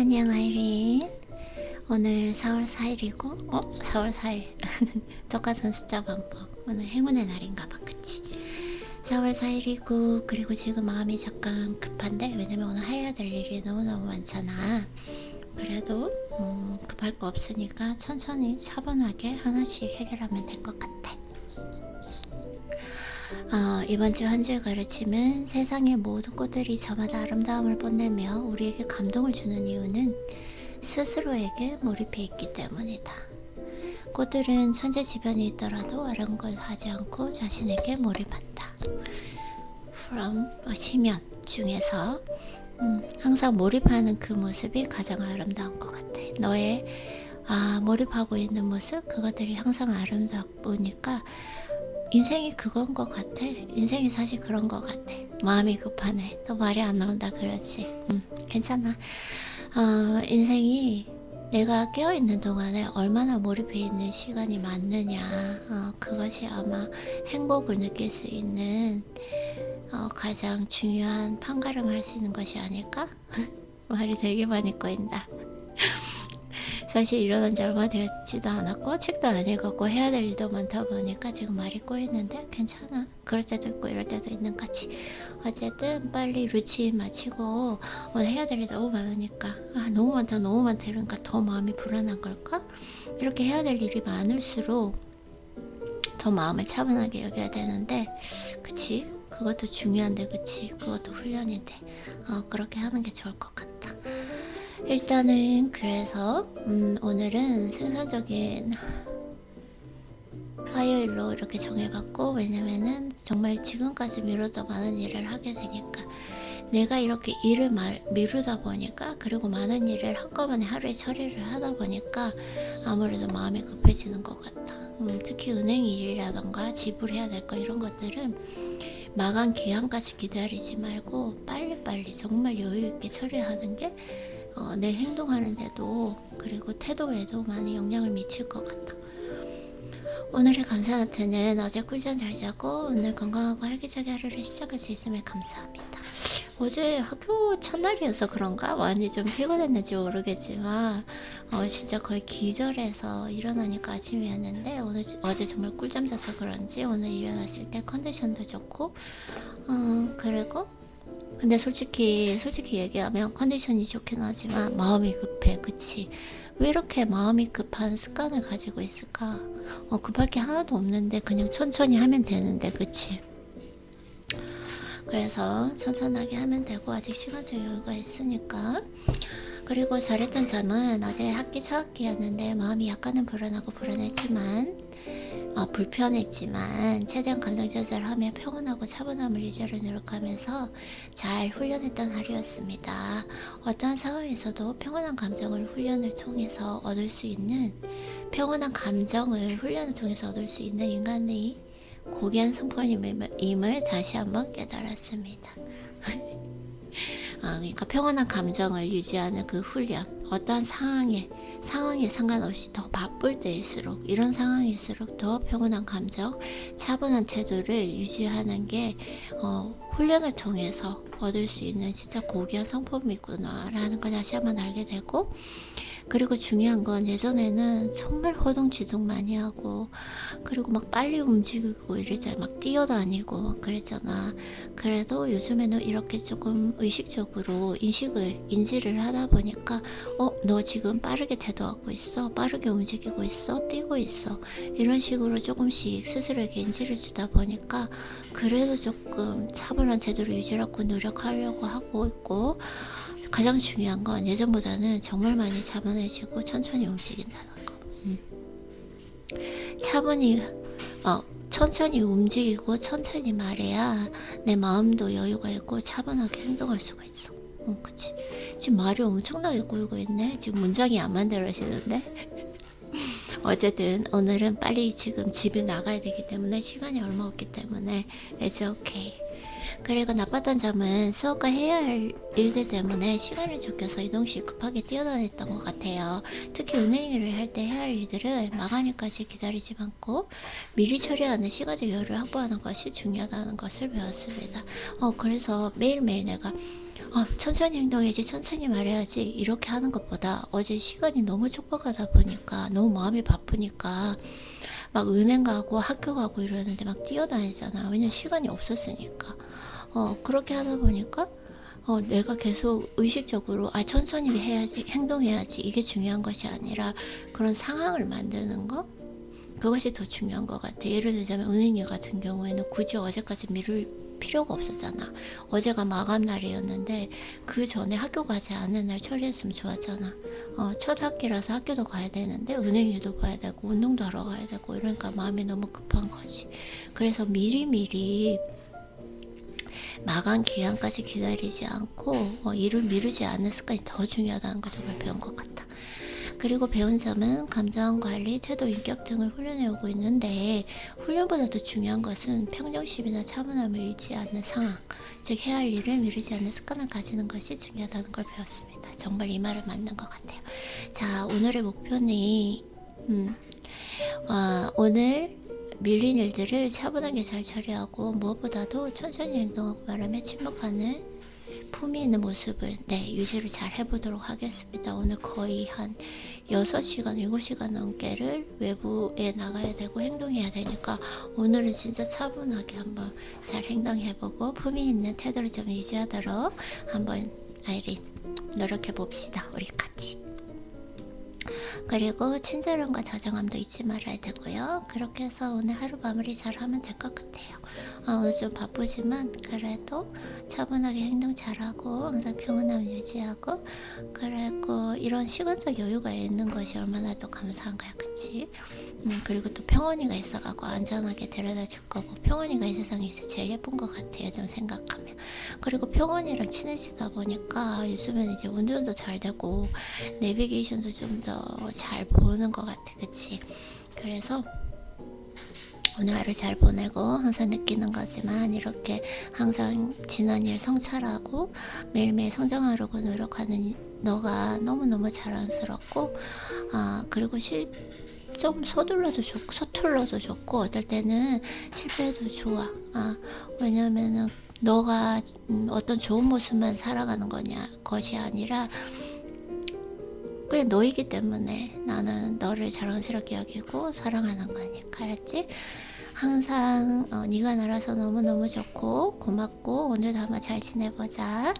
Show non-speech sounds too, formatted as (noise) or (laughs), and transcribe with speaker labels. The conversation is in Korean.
Speaker 1: 안녕 아이린. 오늘 4월 4일이고 어? 4월 4일. 똑같은 숫자 반복 오늘 행운의 날인가봐 그치? 4월 4일이고 그리고 지금 마음이 잠깐 급한데 왜냐면 오늘 해야 될 일이 너무너무 많잖아. 그래도 음, 급할 거 없으니까 천천히 차분하게 하나씩 해결하면 될 것 같아 어, 이번 주한 주의 가르침은 세상의 모든 꽃들이 저마다 아름다움을 뽐내며 우리에게 감동을 주는 이유는 스스로에게 몰입해 있기 때문이다. 꽃들은 천재 지변이 있더라도 아랑곳하지 않고 자신에게 몰입한다. From 어, 시면 중에서 음, 항상 몰입하는 그 모습이 가장 아름다운 것 같아. 너의 아, 몰입하고 있는 모습 그것들이 항상 아름답으니까 인생이 그건 것 같아. 인생이 사실 그런 것 같아. 마음이 급하네. 또 말이 안 나온다 그렇지. 음, 괜찮아. 어, 인생이 내가 깨어있는 동안에 얼마나 몰입해 있는 시간이 많느냐. 어, 그것이 아마 행복을 느낄 수 있는 어, 가장 중요한 판가름 할 수 있는 것이 아닐까? (laughs) 말이 되게 많이 꼬인다. 사실 지 얼마 되지도 않았고 책도 안 읽었고 해야 될 일도 많다 보니까 지금 말이 꼬이는데 괜찮아. 그럴 때도 있고 이럴 때도 있는 거지. 어쨌든 빨리 루틴 마치고 오늘 해야 될일 너무 많으니까 아 너무 많다 너무 많다 이러니까 더 마음이 불안한 걸까? 이렇게 해야 될 일이 많을수록 더 마음을 차분하게 여겨야 되는데 그치? 그것도 중요한데 그치? 그것도 훈련인데 어 그렇게 하는 게 좋을 것 같다 일단은 그래서 음, 오늘은 생산적인 화요일로 이렇게 정해봤고 왜냐면은 정말 지금까지 미뤘던 많은 일을 하게 되니까 내가 이렇게 일을 말, 미루다 보니까 그리고 많은 일을 한꺼번에 하루에 처리를 하다 보니까 아무래도 마음이 급해지는 것 같아. 음, 특히 은행 일이라던가 지불해야 될 거 이런 것들은 마감 기한까지 기다리지 말고 빨리빨리 정말 여유 있게 처리하는 게 어, 내 행동하는데도 그리고 태도에도 많이 영향을 미칠 것 같아. 오늘의 감사 노트는 어제 꿀잠 잘 자고 오늘 건강하고 활기차게 하루를 시작할 수 있음에 감사합니다. 어제 학교 첫날이어서 그런가 많이 좀 피곤했는지 모르겠지만 어, 진짜 거의 기절해서 일어나니까 아침이었는데 오늘 어제 정말 꿀잠 자서 그런지 오늘 일어났을 때 컨디션도 좋고 어, 그리고 근데 솔직히 솔직히 얘기하면 컨디션이 좋긴 하지만 마음이 급해 그치? 왜 이렇게 마음이 급한 습관을 가지고 있을까? 어, 급할 게 하나도 없는데 그냥 천천히 하면 되는데 그치? 그래서 천천하게 하면 되고 아직 시간적 여유가 있으니까. 그리고 잘했던 점은 어제 학기 첫 학기였는데 마음이 약간은 불안하고 불안했지만 어, 불편했지만 최대한 감정 조절하며 평온하고 차분함을 유지하려 노력하면서 잘 훈련했던 하루였습니다. 어떠한 상황에서도 평온한 감정을 훈련을 통해서 얻을 수 있는 평온한 감정을 훈련을 통해서 얻을 수 있는 인간의 고귀한 성품임을 다시 한번 깨달았습니다. 아, (laughs) 그러니까 평온한 감정을 유지하는 그 훈련. 어떠한 상황에 상황에 상관없이 더 바쁠 때일수록 이런 상황일수록 더 평온한 감정, 차분한 태도를 유지하는 게 어, 훈련을 통해서 얻을 수 있는 진짜 고귀한 성품이구나라는 걸 다시 한번 알게 되고 그리고 중요한 건 예전에는 정말 허둥지둥 많이 하고 그리고 막 빨리 움직이고 이러잖아 막 뛰어다니고 막 그랬잖아. 그래도 요즘에는 이렇게 조금 의식적으로 인식을 인지를 하다 보니까 어 너 지금 빠르게 태도하고 있어 빠르게 움직이고 있어 뛰고 있어. 이런 식으로 조금씩 스스로에게 인지를 주다 보니까 그래도 조금 차분한 태도를 유지하고 노력하려고 하고 있고 가장 중요한 건 예전보다는 정말 많이 차분해지고 천천히 움직인다는 거. 음. 차분히 어, 천천히 움직이고 천천히 말해야 내 마음도 여유가 있고 차분하게 행동할 수가 있어. 어, 그치. 지금 말이 엄청나게 꼬이고 있네. 지금 문장이 안 만들어지는데. (laughs) 어쨌든 오늘은 빨리 지금 집에 나가야 되기 때문에 시간이 얼마 없기 때문에 it's okay. 그리고 나빴던 점은 수업과 해야 할 일들 때문에 시간을 쫓겨서 이동식 급하게 뛰어다녔던 것 같아요. 특히 은행 일을 할 때 해야 할 일들을 마감일까지 기다리지 않고 미리 처리하는 시간적 여유를 확보하는 것이 중요하다는 것을 배웠습니다. 어, 그래서 매일매일 내가 어, 천천히 행동해야지, 천천히 말해야지, 이렇게 하는 것보다 어제 시간이 너무 촉박하다 보니까, 너무 마음이 바쁘니까, 막 은행 가고 학교 가고 이러는데 막 뛰어다니잖아. 왜냐면 시간이 없었으니까. 어, 그렇게 하다 보니까, 어, 내가 계속 의식적으로, 아, 천천히 해야지, 행동해야지, 이게 중요한 것이 아니라 그런 상황을 만드는 거? 그것이 더 중요한 것 같아. 예를 들자면 은행일 같은 경우에는 굳이 어제까지 미룰 필요가 없었잖아. 어제가 마감 날이었는데 그 전에 학교 가지 않은 날 처리했으면 좋았잖아. 어, 첫 학기라서 학교도 가야 되는데 은행 일도 봐야 되고 운동도 하러 가야 되고 이러니까 마음이 너무 급한 거지. 그래서 미리미리 마감 기한까지 기다리지 않고 어, 일을 미루지 않는 습관이 더 중요하다는 걸 정말 배운 것 같다. 그리고 배운 점은 감정 관리, 태도, 인격 등을 훈련해 오고 있는데 훈련보다 더 중요한 것은 평정심이나 차분함을 잃지 않는 상황, 즉 해야 할 일을 미루지 않는 습관을 가지는 것이 중요하다는 걸 배웠습니다. 정말 이 말은 맞는 것 같아요. 자, 오늘의 목표는 음, 어, 오늘 밀린 일들을 차분하게 잘 처리하고 무엇보다도 천천히 행동하고 말하며 침묵하는 품위 있는 모습을 네, 유지를 잘 해보도록 하겠습니다. 오늘 거의 한 6시간, 7시간 넘게를 외부에 나가야 되고 행동해야 되니까 오늘은 진짜 차분하게 한번 잘 행동해보고 품위 있는 태도를 좀 유지하도록 한번 아이린 노력해 봅시다. 우리 같이. 그리고 친절함과 다정함도 잊지 말아야 되고요. 그렇게 해서 오늘 하루 마무리 잘 하면 될 것 같아요. 어, 오늘 좀 바쁘지만 그래도 차분하게 행동 잘하고 항상 평온함 유지하고 그리고 이런 시간적 여유가 있는 것이 얼마나 또 감사한 거야, 그치? 음, 그리고 또 평온이가 있어가고 안전하게 데려다 줄 거고 평온이가 이 세상에서 제일 예쁜 것 같아요, 좀 생각하면. 그리고 평온이랑 친해지다 보니까 요즘에는 이제 운전도 잘 되고 내비게이션도 좀더 잘 보는 것 같아, 그치? 그래서 오늘 하루 잘 보내고 항상 느끼는 거지만 이렇게 항상 지난 일 성찰하고 매일매일 성장하려고 노력하는 너가 너무너무 자랑스럽고 아 그리고 실, 좀 서둘러도 좋고 서툴러도 좋고 어떨 때는 실패해도 좋아 아 왜냐면은 너가 음, 어떤 좋은 모습만 살아가는 거냐 것이 아니라 그냥 너이기 때문에 나는 너를 자랑스럽게 여기고 사랑하는 거니까 알았지? 항상 어, 네가 나라서 너무너무 좋고 고맙고 오늘도 한번 잘 지내보자